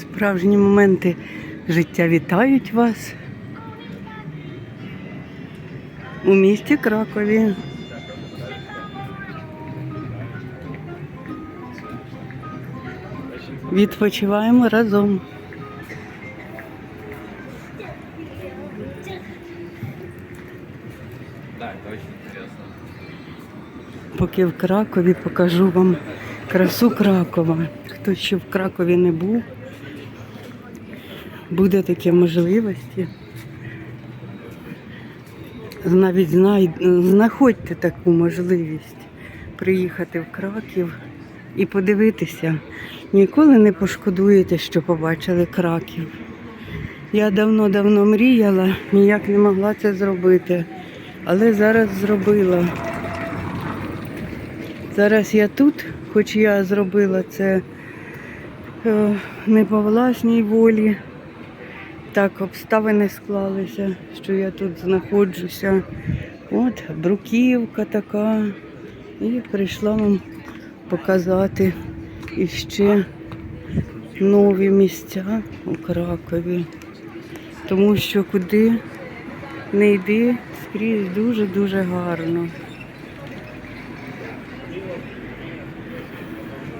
Справжні моменти життя вітають вас у місті Кракові. Відпочиваємо разом. Поки в Кракові покажу вам красу Кракова. Хто ще в Кракові не був, буде такі можливості. Навіть знай... знаходьте таку можливість приїхати в Краків і подивитися. Ніколи не пошкодуєте, що побачили Краків. Я давно-давно мріяла, ніяк не могла це зробити, але зараз зробила. Зараз я тут, хоч я зробила це е, не по власній волі. Так обставини склалися, що я тут знаходжуся. От бруківка така. І прийшла вам показати іще нові місця у Кракові. Тому що куди не йди, скрізь дуже-дуже гарно.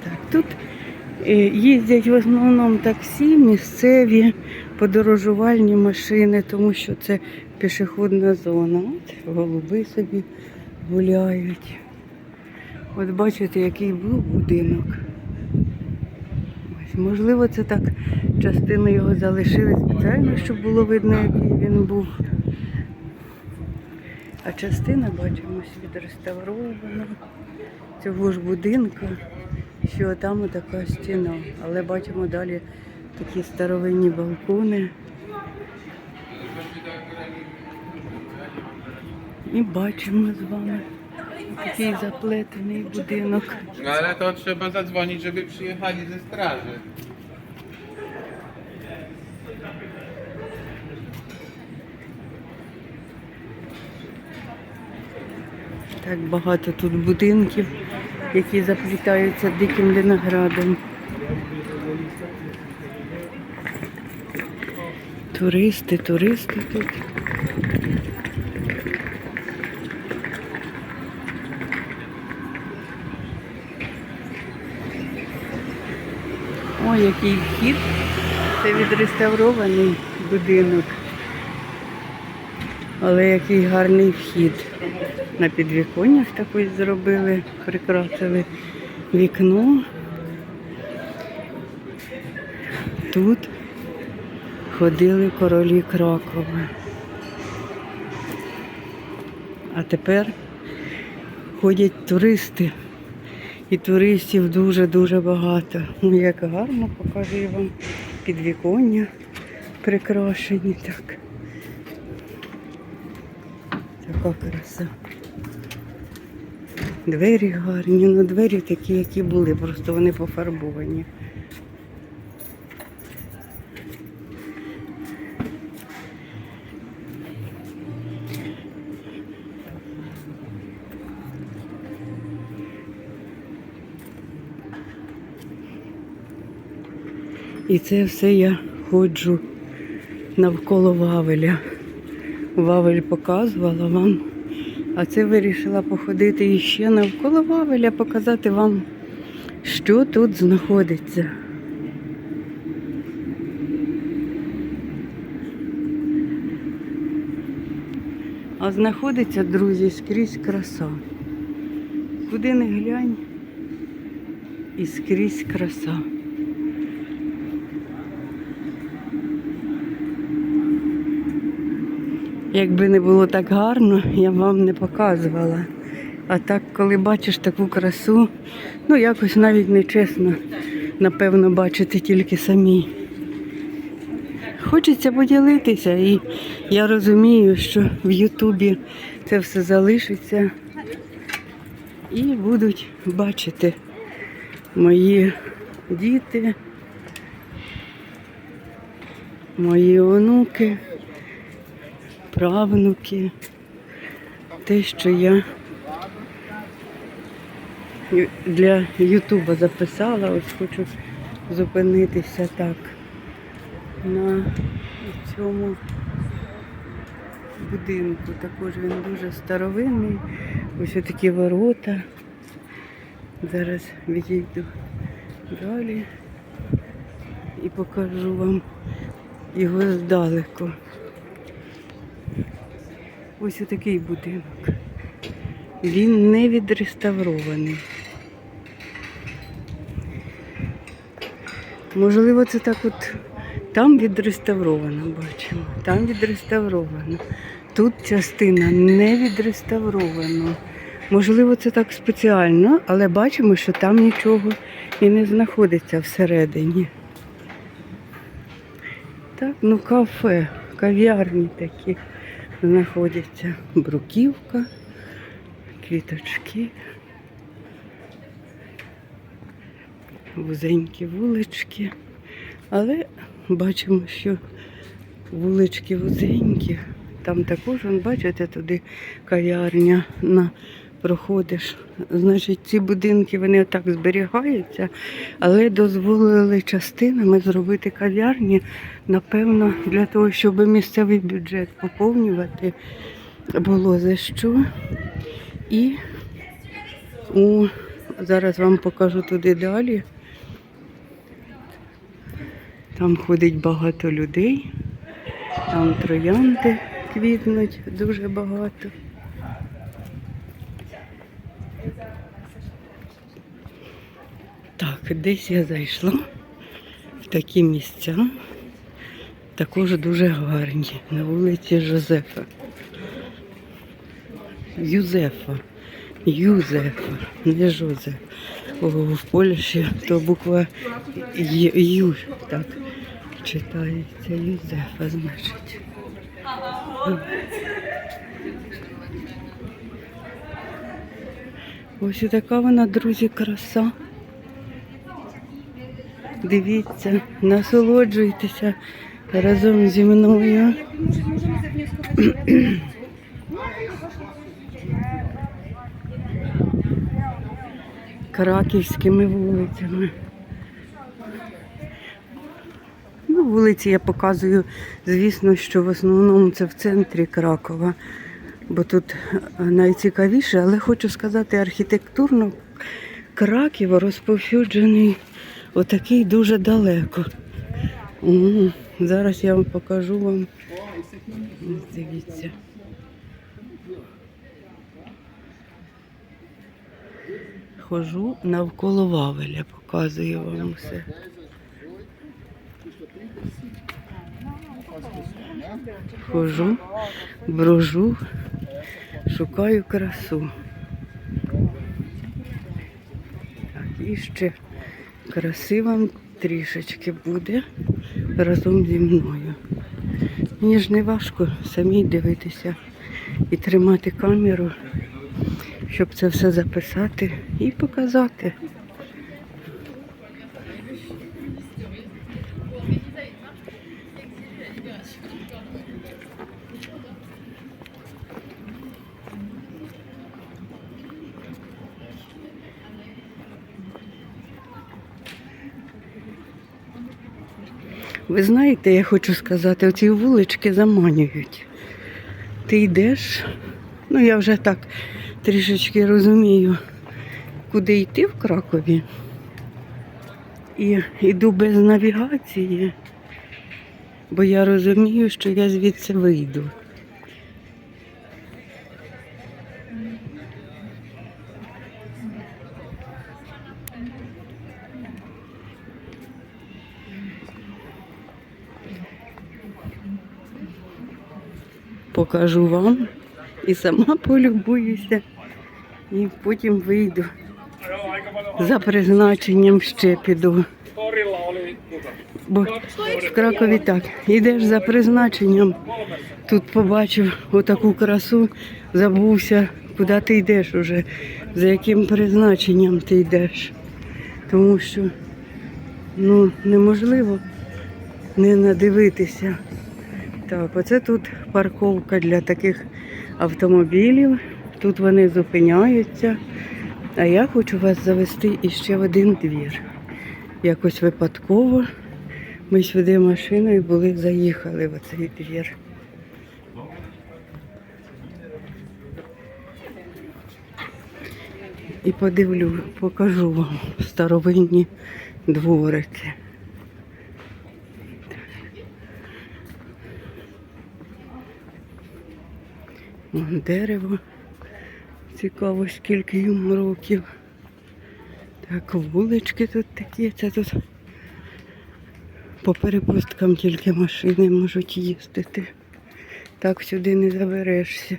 Так, тут е, їздять в основному таксі, місцеві подорожувальні машини, тому що це пішохідна зона. От голуби собі гуляють. От бачите, який був будинок. Ось, можливо, це так частину його залишили спеціально, щоб було видно, який він був. А частина, бачимо, відреставрована цього ж будинку, що там така стіна. Але бачимо далі такі старовинні балкони. І бачимо з вами такий заплетений будинок. Ale to trzeba zadzwonić, żeby przyjechali ze straży. Так багато тут будинків, які заплітаються диким виноградом. Туристи, туристи тут. Ой, який вхід. Це відреставрований будинок. Але який гарний вхід. На підвіконнях також зробили, прикрасили вікно. Тут ходили королі Кракова. А тепер ходять туристи. І туристів дуже-дуже багато. Ну, як гарно показую вам підвіконня прикрашені так. Така краса. Двері гарні, ну двері такі, які були, просто вони пофарбовані. І це все я ходжу навколо Вавеля. Вавель показувала вам. А це вирішила походити іще навколо Вавеля, показати вам, що тут знаходиться. А знаходиться, друзі, скрізь краса. Куди не глянь і скрізь краса. Якби не було так гарно, я б вам не показувала. А так, коли бачиш таку красу, ну якось навіть нечесно, напевно, бачити тільки самі. Хочеться поділитися, і я розумію, що в Ютубі це все залишиться і будуть бачити мої діти, мої онуки правнуки, те, що я для Ютуба записала, ось хочу зупинитися так. на цьому будинку. Також він дуже старовинний. Ось такі ворота. Зараз відійду далі і покажу вам його здалеку. Ось такий будинок. Він не відреставрований. Можливо, це так от там відреставровано, бачимо. Там відреставровано. Тут частина не відреставрована. Можливо, це так спеціально, але бачимо, що там нічого і не знаходиться всередині. Так, ну кафе, кав'ярні такі знаходяться. Бруківка, квіточки, вузенькі вулички. Але бачимо, що вулички вузенькі. Там також, бачите, туди кав'ярня на проходиш. Значить, ці будинки вони отак зберігаються, але дозволили частинами зробити кав'ярні, напевно, для того, щоб місцевий бюджет поповнювати було за що. І у, зараз вам покажу туди далі. Там ходить багато людей, там троянди квітнуть дуже багато. Десь я зайшла в такі місця, також дуже гарні, на вулиці Жозефа. Юзефа. Юзефа, не Жозеф. В Польщі то буква Ю так читається. Юзефа, значить. Ось і така вона, друзі, краса. Дивіться, насолоджуйтеся разом зі мною. Краківськими вулицями. Ну, вулиці я показую, звісно, що в основному це в центрі Кракова, бо тут е, найцікавіше, але хочу сказати, архітектурно Краків розповсюджений отакий дуже далеко. М, Зараз я вам покажу вам. Дивіться. Хожу навколо Вавеля, показую вам все. Хожу, брожу, шукаю красу. Так, і ще краси трішечки буде разом зі мною. Мені ж не важко самій дивитися і тримати камеру, щоб це все записати і показати. Ви знаєте, я хочу сказати, оці вулички заманюють. Ти йдеш, ну я вже так трішечки розумію, куди йти в Кракові. І йду без навігації, бо я розумію, що я звідси вийду. Покажу вам і сама полюбуюся, і потім вийду. За призначенням ще піду. Бо в Кракові так, йдеш за призначенням, тут побачив отаку красу, забувся, куди ти йдеш уже, за яким призначенням ти йдеш. Тому що ну, неможливо не надивитися. Так, оце тут парковка для таких автомобілів. Тут вони зупиняються. А я хочу вас завести іще в один двір. Якось випадково Ми сюди машиною були, заїхали в оцей двір. І подивлю, покажу вам старовинні дворики. Дерево. Цікаво, скільки йому років. Так, вулички тут такі. Це тут по перепусткам тільки машини можуть їздити. Так сюди не заберешся.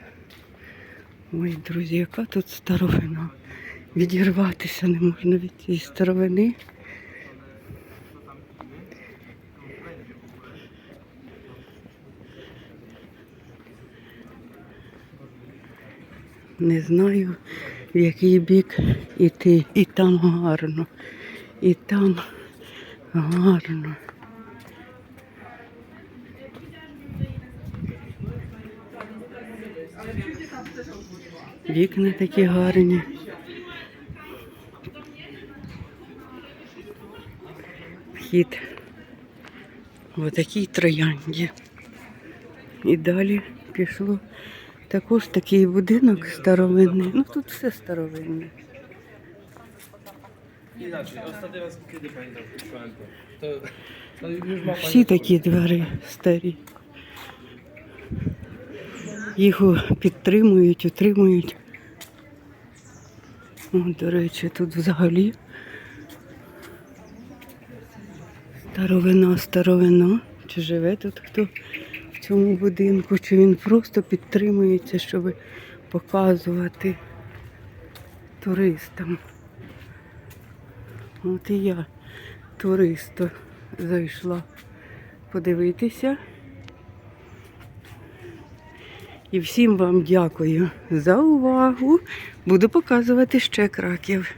Ой, друзі, яка тут старовина. Відірватися не можна від цієї старовини. Не знаю, в який бік іти. І там гарно, і там гарно. Вікна такі гарні. Вхід в троянді. І далі пішло також такий будинок старовинний. Ну тут все старовинне. Всі такі двері старі. Їх підтримують, утримують. До речі, тут взагалі старовина, старовина. Чи живе тут хто цьому будинку, чи він просто підтримується, щоб показувати туристам. От і я туриста зайшла подивитися. І всім вам дякую за увагу. Буду показувати ще краків.